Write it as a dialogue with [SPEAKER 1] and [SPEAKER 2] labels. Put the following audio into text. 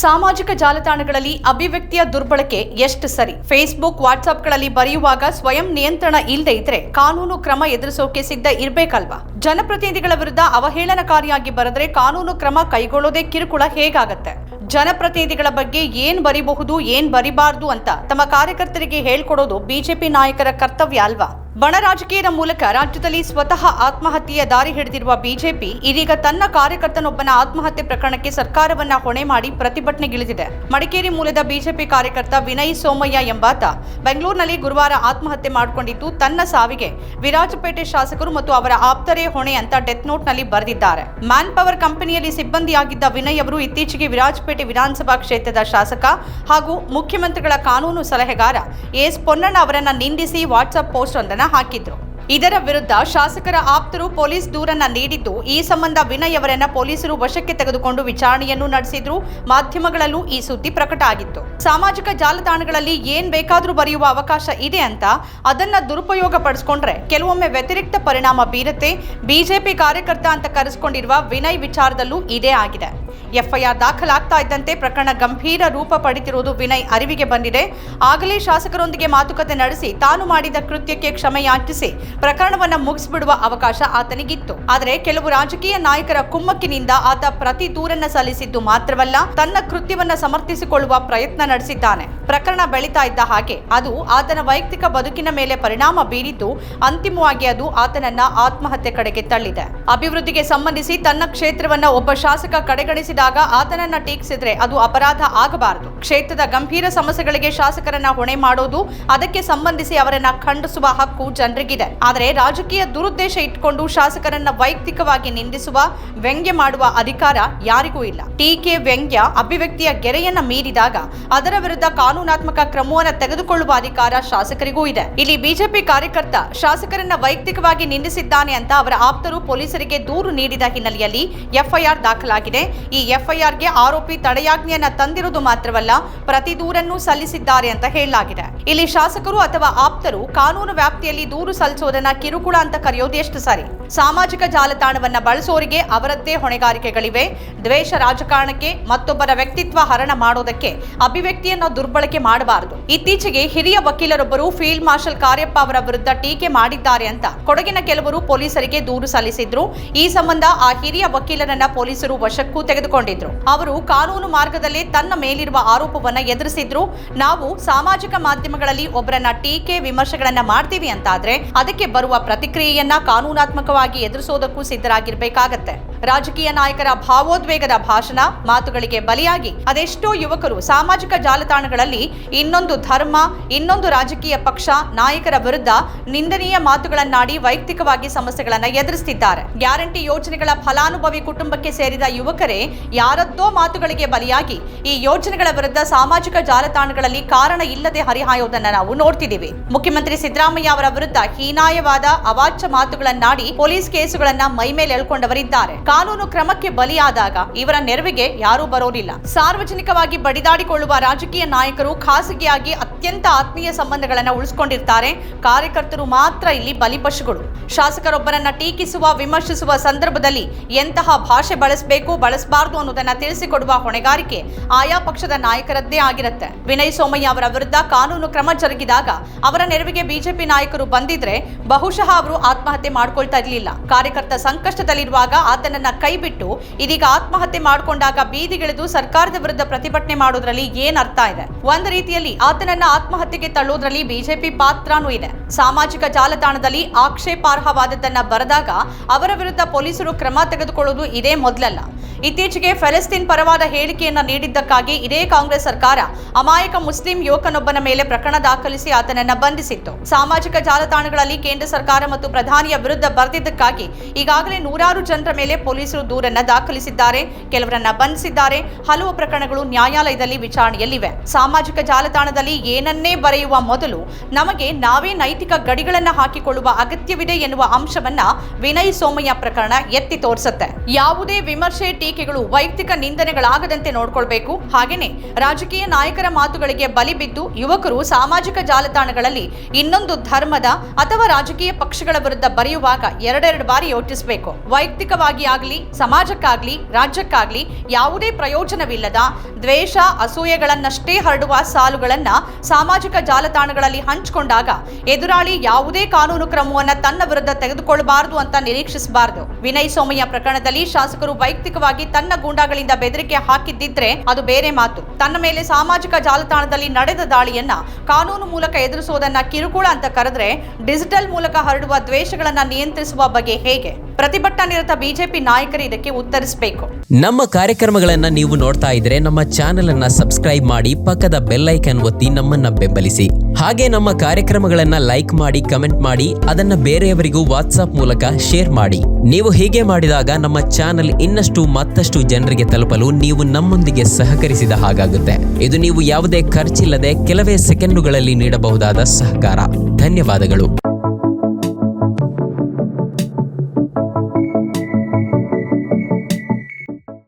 [SPEAKER 1] ಸಾಮಾಜಿಕ ಜಾಲತಾಣಗಳಲ್ಲಿ ಅಭಿವ್ಯಕ್ತಿಯ ದುರ್ಬಳಕೆ ಎಷ್ಟು ಸರಿ? ಫೇಸ್ಬುಕ್ ವಾಟ್ಸ್ಆಪ್ಗಳಲ್ಲಿ ಬರೆಯುವಾಗ ಸ್ವಯಂ ನಿಯಂತ್ರಣ ಇಲ್ಲದೆ ಇದ್ರೆ ಕಾನೂನು ಕ್ರಮ ಎದುರಿಸೋಕೆ ಸಿದ್ಧ ಇರಬೇಕಲ್ವಾ? ಜನಪ್ರತಿನಿಧಿಗಳ ವಿರುದ್ಧ ಅವಹೇಳನಕಾರಿಯಾಗಿ ಬರೆದ್ರೆ ಕಾನೂನು ಕ್ರಮ ಕೈಗೊಳ್ಳೋದೇ ಕಿರುಕುಳ ಹೇಗಾಗತ್ತೆ? ಜನಪ್ರತಿನಿಧಿಗಳ ಬಗ್ಗೆ ಏನ್ ಬರಿಬಹುದು, ಏನ್ ಬರಿಬಾರ್ದು ಅಂತ ತಮ್ಮ ಕಾರ್ಯಕರ್ತರಿಗೆ ಹೇಳ್ಕೊಡೋದು ಬಿಜೆಪಿ ನಾಯಕರ ಕರ್ತವ್ಯ ಅಲ್ವಾ? ಬಣ ರಾಜಕೀಯದ ಮೂಲಕ ರಾಜ್ಯದಲ್ಲಿ ಸ್ವತಃ ಆತ್ಮಹತ್ಯೆಯ ದಾರಿ ಹಿಡಿದಿರುವ ಬಿಜೆಪಿ ಇದೀಗ ತನ್ನ ಕಾರ್ಯಕರ್ತನೊಬ್ಬನ ಆತ್ಮಹತ್ಯೆ ಪ್ರಕರಣಕ್ಕೆ ಸರ್ಕಾರವನ್ನ ಹೊಣೆ ಮಾಡಿ ಪ್ರತಿಭಟನೆಗಿಳಿದಿದೆ. ಮಡಿಕೇರಿ ಮೂಲದ ಬಿಜೆಪಿ ಕಾರ್ಯಕರ್ತ ವಿನಯ್ ಸೋಮಯ್ಯ ಎಂಬಾತ ಬೆಂಗಳೂರಿನಲ್ಲಿ ಗುರುವಾರ ಆತ್ಮಹತ್ಯೆ ಮಾಡಿಕೊಂಡಿದ್ದು ತನ್ನ ಸಾವಿಗೆ ವಿರಾಜಪೇಟೆ ಶಾಸಕರು ಮತ್ತು ಅವರ ಆಪ್ತರೇ ಹೊಣೆ ಅಂತ ಡೆತ್ ನೋಟ್ನಲ್ಲಿ ಬರೆದಿದ್ದಾರೆ. ಮ್ಯಾನ್ ಪವರ್ ಕಂಪನಿಯಲ್ಲಿ ಸಿಬ್ಬಂದಿಯಾಗಿದ್ದ ವಿನಯ್ ಅವರು ಇತ್ತೀಚೆಗೆ ವಿರಾಜಪೇಟೆ ವಿಧಾನಸಭಾ ಕ್ಷೇತ್ರದ ಶಾಸಕ ಹಾಗೂ ಮುಖ್ಯಮಂತ್ರಿಗಳ ಕಾನೂನು ಸಲಹೆಗಾರ ಎಸ್ ಪೊನ್ನಣ್ಣ ಅವರನ್ನ ನಿಂದಿಸಿ ವಾಟ್ಸ್ಆಪ್ ಪೋಸ್ಟ್ ಒಂದನ್ನ ಹಾಕಿದ್ರು. ಇದರ ವಿರುದ್ಧ ಶಾಸಕರ ಆಪ್ತರು ಪೊಲೀಸ್ ದೂರನ್ನ ನೀಡಿದ್ದು, ಈ ಸಂಬಂಧ ವಿನಯ್ ಅವರನ್ನ ಪೊಲೀಸರು ವಶಕ್ಕೆ ತೆಗೆದುಕೊಂಡು ವಿಚಾರಣೆಯನ್ನು ನಡೆಸಿದ್ರು. ಮಾಧ್ಯಮಗಳಲ್ಲೂ ಈ ಸುದ್ದಿ ಪ್ರಕಟ ಆಗಿತ್ತು. ಸಾಮಾಜಿಕ ಜಾಲತಾಣಗಳಲ್ಲಿ ಏನ್ ಬೇಕಾದರೂ ಬರೆಯುವ ಅವಕಾಶ ಇದೆ ಅಂತ ಅದನ್ನ ದುರುಪಯೋಗ ಪಡಿಸ್ಕೊಂಡ್ರೆ ಕೆಲವೊಮ್ಮೆ ವ್ಯತಿರಿಕ್ತ ಪರಿಣಾಮ ಬೀರುತ್ತೆ. ಬಿಜೆಪಿ ಕಾರ್ಯಕರ್ತ ಅಂತ ಕರೆಸಿಕೊಂಡಿರುವ ವಿನಯ್ ವಿಚಾರದಲ್ಲೂ ಇದೇ ಆಗಿದೆ. ಎಫ್ಐಆರ್ ದಾಖಲಾಗ್ತಾ ಇದ್ದಂತೆ ಪ್ರಕರಣ ಗಂಭೀರ ರೂಪ ಪಡೆದಿರುವುದು ವಿನಯ್ ಅರಿವಿಗೆ ಬಂದಿದೆ. ಆಗಲೇ ಶಾಸಕರೊಂದಿಗೆ ಮಾತುಕತೆ ನಡೆಸಿ ತಾನು ಮಾಡಿದ ಕೃತ್ಯಕ್ಕೆ ಕ್ಷಮೆ ಯಾಚಿಸಿ ಪ್ರಕರಣವನ್ನ ಮುಗಿಸಿಬಿಡುವ ಅವಕಾಶ ಆತನಿಗಿತ್ತು. ಆದರೆ ಕೆಲವು ರಾಜಕೀಯ ನಾಯಕರ ಕುಮ್ಮಕ್ಕಿನಿಂದ ಆತ ಪ್ರತಿ ದೂರನ್ನ ಸಲ್ಲಿಸಿದ್ದು ಮಾತ್ರವಲ್ಲ, ತನ್ನ ಕೃತ್ಯವನ್ನ ಸಮರ್ಥಿಸಿಕೊಳ್ಳುವ ಪ್ರಯತ್ನ ನಡೆಸಿದ್ದಾನೆ. ಪ್ರಕರಣ ಬೆಳೀತಾ ಇದ್ದ ಹಾಗೆ ಅದು ಆತನ ವೈಯಕ್ತಿಕ ಬದುಕಿನ ಮೇಲೆ ಪರಿಣಾಮ ಬೀರಿದ್ದು ಅಂತಿಮವಾಗಿ ಅದು ಆತನನ್ನ ಆತ್ಮಹತ್ಯೆ ಕಡೆಗೆ ತಳ್ಳಿದೆ. ಅಭಿವೃದ್ಧಿಗೆ ಸಂಬಂಧಿಸಿ ತನ್ನ ಕ್ಷೇತ್ರವನ್ನ ಒಬ್ಬ ಶಾಸಕ ಕಡೆಗಣಿಸಿದಾಗ ಆತನನ್ನ ಟೀಕಿಸಿದ್ರೆ ಅದು ಅಪರಾಧ ಆಗಬಾರದು. ಕ್ಷೇತ್ರದ ಗಂಭೀರ ಸಮಸ್ಯೆಗಳಿಗೆ ಶಾಸಕರನ್ನ ಹೊಣೆ ಮಾಡೋದು ಅದಕ್ಕೆ ಸಂಬಂಧಿಸಿ ಅವರನ್ನ ಖಂಡಿಸುವ ಹಕ್ಕು ಜನರಿಗಿದೆ. ಆದರೆ ರಾಜಕೀಯ ದುರುದ್ದೇಶ ಇಟ್ಕೊಂಡು ಶಾಸಕರನ್ನ ವೈಯಕ್ತಿಕವಾಗಿ ನಿಂದಿಸುವ, ವ್ಯಂಗ್ಯ ಮಾಡುವ ಅಧಿಕಾರ ಯಾರಿಗೂ ಇಲ್ಲ. ಟೀಕೆ ವ್ಯಂಗ್ಯ ಅಭಿವ್ಯಕ್ತಿಯ ಗೆರೆಯನ್ನ ಮೀರಿದಾಗ ಅದರ ವಿರುದ್ಧ ಕಾನೂನಾತ್ಮಕ ಕ್ರಮವನ್ನು ತೆಗೆದುಕೊಳ್ಳುವ ಅಧಿಕಾರ ಶಾಸಕರಿಗೂ ಇದೆ. ಇಲ್ಲಿ ಬಿಜೆಪಿ ಕಾರ್ಯಕರ್ತ ಶಾಸಕರನ್ನ ವೈಯಕ್ತಿಕವಾಗಿ ನಿಂದಿಸಿದ್ದಾನೆ ಅಂತ ಅವರ ಆಪ್ತರು ಪೊಲೀಸರಿಗೆ ದೂರು ನೀಡಿದ ಹಿನ್ನೆಲೆಯಲ್ಲಿ ಎಫ್ಐಆರ್ ದಾಖಲಾಗಿದೆ. ಈ ಎಫ್ಐಆರ್ಗೆ ಆರೋಪಿ ತಡೆಯಾಜ್ಞೆಯನ್ನ ತಂದಿರುವುದು ಮಾತ್ರವಲ್ಲ ಪ್ರತಿ ದೂರನ್ನೂ ಸಲ್ಲಿಸಿದ್ದಾರೆ ಅಂತ ಹೇಳಲಾಗಿದೆ. ಇಲ್ಲಿ ಶಾಸಕರು ಅಥವಾ ಆಪ್ತರು ಕಾನೂನು ವ್ಯಾಪ್ತಿಯಲ್ಲಿ ದೂರು ಸಲ್ಲಿಸೋದನ್ನ ಕಿರುಕುಳ ಅಂತ ಕರೆಯೋದು ಎಷ್ಟು ಸರಿ? ಸಾಮಾಜಿಕ ಜಾಲತಾಣವನ್ನ ಬಳಸೋರಿಗೆ ಅವರದ್ದೇ ಹೊಣೆಗಾರಿಕೆಗಳಿವೆ. ದ್ವೇಷ ರಾಜಕಾರಣಕ್ಕೆ ಮತ್ತೊಬ್ಬರ ವ್ಯಕ್ತಿತ್ವ ಹರಣ ಮಾಡೋದಕ್ಕೆ ಅಭಿವ್ಯಕ್ತಿಯನ್ನ ದುರ್ಬಳಕೆ ಮಾಡಬಾರದು. ಇತ್ತೀಚೆಗೆ ಹಿರಿಯ ವಕೀಲರೊಬ್ಬರು ಫೀಲ್ಡ್ ಮಾರ್ಷಲ್ ಕಾರ್ಯಪ್ಪ ಅವರ ವಿರುದ್ಧ ಟೀಕೆ ಮಾಡಿದ್ದಾರೆ ಅಂತ ಕೊಡಗಿನ ಕೆಲವರು ಪೊಲೀಸರಿಗೆ ದೂರು ಸಲ್ಲಿಸಿದ್ರು. ಈ ಸಂಬಂಧ ಆ ಹಿರಿಯ ವಕೀಲರನ್ನ ಪೊಲೀಸರು ವಶಕ್ಕೂ ತೆಗೆದುಕೊಂಡಿದ್ರು. ಅವರು ಕಾನೂನು ಮಾರ್ಗದಲ್ಲಿ ತನ್ನ ಮೇಲಿರುವ ಆರೋಪವನ್ನ ಎದುರಿಸಿದ್ರು. ನಾವು ಸಾಮಾಜಿಕ ಮಾಧ್ಯಮಗಳಲ್ಲಿ ಒಬ್ಬರನ್ನ ಟೀಕೆ ವಿಮರ್ಶೆಗಳನ್ನ ಮಾಡ್ತೀವಿ ಅಂತಾದ್ರೆ ಅದಕ್ಕೆ ಬರುವ ಪ್ರತಿಕ್ರಿಯೆಯನ್ನ ಕಾನೂನಾತ್ಮಕವಾಗಿ ಎದುರಿಸೋದಕ್ಕೂ ಸಿದ್ಧರಾಗಿರ್ಬೇಕಾಗತ್ತೆ. ರಾಜಕೀಯ ನಾಯಕರ ಭಾವೋದ್ವೇಗದ ಭಾಷಣ, ಮಾತುಗಳಿಗೆ ಬಲಿಯಾಗಿ ಅದೆಷ್ಟೋ ಯುವಕರು ಸಾಮಾಜಿಕ ಜಾಲತಾಣಗಳಲ್ಲಿ ಇನ್ನೊಂದು ಧರ್ಮ, ಇನ್ನೊಂದು ರಾಜಕೀಯ ಪಕ್ಷ, ನಾಯಕರ ವಿರುದ್ಧ ನಿಂದನೀಯ ಮಾತುಗಳನ್ನಾಡಿ ವೈಯಕ್ತಿಕವಾಗಿ ಸಮಸ್ಯೆಗಳನ್ನು ಎದುರಿಸುತ್ತಿದ್ದಾರೆ ಗ್ಯಾರಂಟಿ ಯೋಜನೆಗಳ ಫಲಾನುಭವಿ ಕುಟುಂಬಕ್ಕೆ ಸೇರಿದ ಯುವಕರೇ, ಯಾರದ್ದೋ ಮಾತುಗಳಿಗೆ ಬಲಿಯಾಗಿ ಈ ಯೋಜನೆಗಳ ವಿರುದ್ಧ ಸಾಮಾಜಿಕ ಜಾಲತಾಣಗಳಲ್ಲಿ ಕಾರಣ ಇಲ್ಲದೆ ಹರಿಹಾಯೋದನ್ನ ನಾವು ನೋಡ್ತಿದ್ದೀವಿ. ಮುಖ್ಯಮಂತ್ರಿ ಸಿದ್ದರಾಮಯ್ಯ ಅವರ ವಿರುದ್ಧ ಹೀನಾಯವಾದ ಅವಾಚ್ಯ ಮಾತುಗಳನ್ನಾಡಿ ಪೊಲೀಸ್ ಕೇಸುಗಳನ್ನ ಮೈಮೇಲೆ ಎಳ್ಕೊಂಡವರಿದ್ದಾರೆ. ಕಾನೂನು ಕ್ರಮಕ್ಕೆ ಬಲಿಯಾದಾಗ ಇವರ ನೆರವಿಗೆ ಯಾರೂ ಬರೋರಿಲ್ಲ ಸಾರ್ವಜನಿಕವಾಗಿ ಬಡಿದಾಡಿಕೊಳ್ಳುವ ರಾಜಕೀಯ ನಾಯಕರು ಖಾಸಗಿಯಾಗಿ ಅತ್ಯಂತ ಆತ್ಮೀಯ ಸಂಬಂಧಗಳನ್ನ ಉಳಿಸಿಕೊಂಡಿರ್ತಾರೆ. ಕಾರ್ಯಕರ್ತರು ಮಾತ್ರ ಇಲ್ಲಿ ಬಲಿಪಶುಗಳು ಶಾಸಕರೊಬ್ಬರನ್ನ ಟೀಕಿಸುವ, ವಿಮರ್ಶಿಸುವ ಸಂದರ್ಭದಲ್ಲಿ ಎಂತಹ ಭಾಷೆ ಬಳಸಬೇಕು, ಬಳಸಬಾರದು ಅನ್ನೋದನ್ನ ತಿಳಿಸಿಕೊಡುವ ಹೊಣೆಗಾರಿಕೆ ಆಯಾ ಪಕ್ಷದ ನಾಯಕರದ್ದೇ ಆಗಿರುತ್ತೆ. ವಿನಯ್ ಸೋಮಯ್ಯ ಅವರ ವಿರುದ್ಧ ಕಾನೂನು ಕ್ರಮ ಜರುಗಿದಾಗ ಅವರ ನೆರವಿಗೆ ಬಿಜೆಪಿ ನಾಯಕರು ಬಂದಿದ್ರೆ ಬಹುಶಃ ಅವರು ಆತ್ಮಹತ್ಯೆ ಮಾಡ್ಕೊಳ್ತಾ ಇರಲಿಲ್ಲ. ಕಾರ್ಯಕರ್ತ ಸಂಕಷ್ಟದಲ್ಲಿರುವಾಗ ಆತನನ್ನ ಕೈಬಿಟ್ಟು ಇದೀಗ ಆತ್ಮಹತ್ಯೆ ಮಾಡಿಕೊಂಡಾಗ ಬೀದಿಗಿಳಿದು ಸರ್ಕಾರದ ವಿರುದ್ಧ ಪ್ರತಿಭಟನೆ ಮಾಡೋದ್ರಲ್ಲಿ ಏನ್ ಅರ್ಥ ಇದೆ? ಒಂದು ರೀತಿಯಲ್ಲಿ ಆತನನ್ನ ಆತ್ಮಹತ್ಯೆಗೆ ತಳ್ಳೋದ್ರಲ್ಲಿ ಬಿಜೆಪಿ ಪಾತ್ರನೂ ಇದೆ. ಸಾಮಾಜಿಕ ಜಾಲತಾಣದಲ್ಲಿ ಆಕ್ಷೇಪಾರ್ಹವಾದದ್ದನ್ನ ಬರೆದಾಗ ಅವರ ವಿರುದ್ಧ ಪೊಲೀಸರು ಕ್ರಮ ತೆಗೆದುಕೊಳ್ಳುವುದು ಇದೇ ಮೊದಲಲ್ಲ. ಇತ್ತೀಚೆಗೆ ಫೆಲೆಸ್ತೀನ್ ಪರವಾದ ಹೇಳಿಕೆಯನ್ನ ನೀಡಿದ್ದಕ್ಕಾಗಿ ಇದೇ ಕಾಂಗ್ರೆಸ್ ಸರ್ಕಾರ ಅಮಾಯಕ ಮುಸ್ಲಿಂ ಯುವಕನೊಬ್ಬನ ಮೇಲೆ ಪ್ರಕರಣ ದಾಖಲಿಸಿ ಆತನನ್ನ ಬಂಧಿಸಿತ್ತು. ಸಾಮಾಜಿಕ ಜಾಲತಾಣಗಳಲ್ಲಿ ಕೇಂದ್ರ ಸರ್ಕಾರ ಮತ್ತು ಪ್ರಧಾನಿಯ ವಿರುದ್ಧ ಬರೆದಿದ್ದಕ್ಕಾಗಿ ಈಗಾಗಲೇ ನೂರಾರು ಜನರ ಮೇಲೆ ಪೊಲೀಸರು ದೂರನ್ನ ದಾಖಲಿಸಿದ್ದಾರೆ, ಕೆಲವರನ್ನ ಬಂಧಿಸಿದ್ದಾರೆ. ಹಲವು ಪ್ರಕರಣಗಳು ನ್ಯಾಯಾಲಯದಲ್ಲಿ ವಿಚಾರಣೆಯಲ್ಲಿವೆ. ಸಾಮಾಜಿಕ ಜಾಲತಾಣದಲ್ಲಿ ಏನನ್ನೇ ಬರೆಯುವ ಮೊದಲು ನಮಗೆ ನಾವೇ ನೈತಿಕ ಗಡಿಗಳನ್ನ ಹಾಕಿಕೊಳ್ಳುವ ಅಗತ್ಯವಿದೆ ಎನ್ನುವ ಅಂಶವನ್ನ ವಿನಯ್ ಸೋಮಯ್ಯ ಪ್ರಕರಣ ಎತ್ತಿ ತೋರಿಸುತ್ತೆ. ಯಾವುದೇ ವಿಮರ್ಶೆ ಟೀಕೆ ಟೀಕೆಗಳು ವೈಯಕ್ತಿಕ ನಿಂದನೆಗಳಾಗದಂತೆ ನೋಡ್ಕೊಳ್ಬೇಕು. ಹಾಗೇನೆ ರಾಜಕೀಯ ನಾಯಕರ ಮಾತುಗಳಿಗೆ ಬಲಿ ಬಿದ್ದು ಯುವಕರು ಸಾಮಾಜಿಕ ಜಾಲತಾಣಗಳಲ್ಲಿ ಇನ್ನೊಂದು ಧರ್ಮದ ಅಥವಾ ರಾಜಕೀಯ ಪಕ್ಷಗಳ ವಿರುದ್ಧ ಬರೆಯುವಾಗ ಎರಡೆರಡು ಬಾರಿ ಯೋಚಿಸಬೇಕು. ವೈಯಕ್ತಿಕವಾಗಿ ಆಗಲಿ, ಸಮಾಜಕ್ಕಾಗ್ಲಿ, ರಾಜ್ಯಕ್ಕಾಗ್ಲಿ ಯಾವುದೇ ಪ್ರಯೋಜನವಿಲ್ಲದ ದ್ವೇಷ, ಅಸೂಯೆಗಳನ್ನಷ್ಟೇ ಹರಡುವ ಸಾಲುಗಳನ್ನ ಸಾಮಾಜಿಕ ಜಾಲತಾಣಗಳಲ್ಲಿ ಹಂಚಿಕೊಂಡಾಗ ಎದುರಾಳಿ ಯಾವುದೇ ಕಾನೂನು ಕ್ರಮವನ್ನ ತನ್ನ ವಿರುದ್ಧ ತೆಗೆದುಕೊಳ್ಳಬಾರದು ಅಂತ ನಿರೀಕ್ಷಿಸಬಾರದು. ವಿನಯ್ ಸೋಮಯ್ಯ ಪ್ರಕರಣದಲ್ಲಿ ಶಾಸಕರು ವೈಯಕ್ತಿಕವಾಗಿ ತನ್ನ ಗೂಂಡಾಗಳಿಂದ ಬೆದರಿಕೆ ಹಾಕಿದ್ದಿದ್ರೆ ಅದು ಬೇರೆ ಮಾತು. ತನ್ನ ಮೇಲೆ ಸಾಮಾಜಿಕ ಜಾಲತಾಣದಲ್ಲಿ ನಡೆದ ದಾಳಿಯನ್ನ ಕಾನೂನು ಮೂಲಕ ಎದುರಿಸುವುದನ್ನ ಕಿರುಕುಳ ಅಂತ ಕರೆದ್ರೆ ಡಿಜಿಟಲ್ ಮೂಲಕ ಹರಡುವ ದ್ವೇಷಗಳನ್ನ ನಿಯಂತ್ರಿಸುವ ಬಗ್ಗೆ ಹೇಗೆ? ಪ್ರತಿಭಟನಾ ನಿರತ ಬಿಜೆಪಿ ನಾಯಕರು ಇದಕ್ಕೆ ಉತ್ತರಿಸಬೇಕು.
[SPEAKER 2] ನಮ್ಮ ಕಾರ್ಯಕ್ರಮಗಳನ್ನ ನೀವು ನೋಡ್ತಾ ಇದ್ರೆ ನಮ್ಮ ಚಾನೆಲ್ ಅನ್ನ ಸಬ್ಸ್ಕ್ರೈಬ್ ಮಾಡಿ ಪಕ್ಕದ ಬೆಲ್ ಐಕನ್ ಒತ್ತಿ ನಮ್ಮನ್ನ ಬೆಂಬಲಿಸಿ. ಹಾಗೆ ನಮ್ಮ ಕಾರ್ಯಕ್ರಮಗಳನ್ನ ಲೈಕ್ ಮಾಡಿ, ಕಮೆಂಟ್ ಮಾಡಿ, ಅದನ್ನ ಬೇರೆಯವರಿಗೂ ವಾಟ್ಸ್ಆಪ್ ಮೂಲಕ ಶೇರ್ ಮಾಡಿ. ನೀವು ಹೀಗೆ ಮಾಡಿದಾಗ ನಮ್ಮ ಚಾನೆಲ್ ಇನ್ನಷ್ಟು ಮತ್ತಷ್ಟು ಜನರಿಗೆ ತಲುಪಲು ನೀವು ನಮ್ಮೊಂದಿಗೆ ಸಹಕರಿಸಿದ ಹಾಗಾಗುತ್ತೆ. ಇದು ನೀವು ಯಾವುದೇ ಖರ್ಚಿಲ್ಲದೆ ಕೆಲವೇ ಸೆಕೆಂಡುಗಳಲ್ಲಿ ನೀಡಬಹುದಾದ ಸಹಕಾರ. ಧನ್ಯವಾದಗಳು.